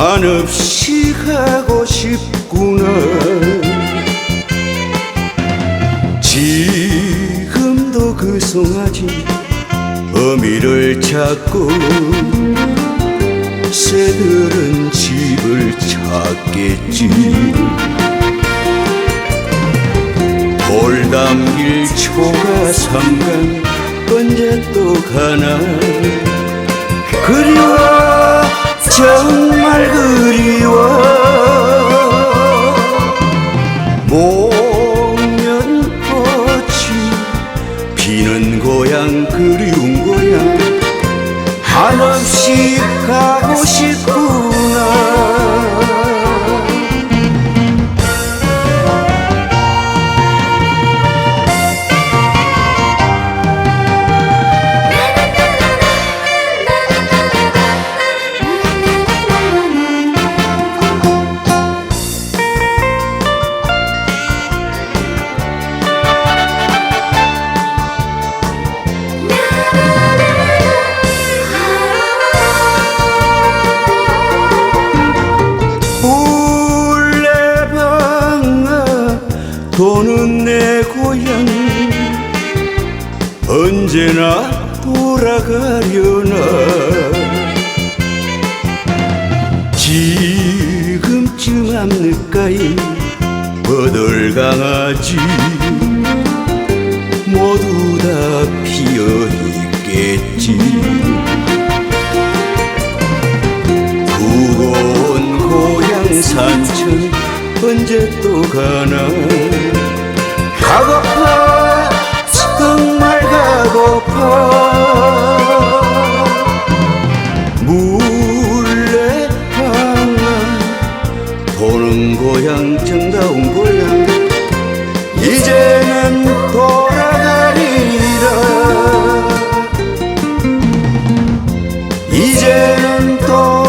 한없이 가고 싶구나. 지금도 그 송아지 어미를 찾고 새들은 집을 찾겠지. 돌담길 초가 삼간 언제 또 가나? 그리워 정 말 그리워. 목련꽃이 피는 고향 그리운 고향. 한없이 언제나 돌아가려나? 지금쯤 앞늦가인 버들강아지? 모두 다 피어 있겠지. 두고 온 고향 산천 언제 또 가나 물레 강아 보는 고향 정다운 고향 이제는 돌아가리라. 이제는 돌아가리라.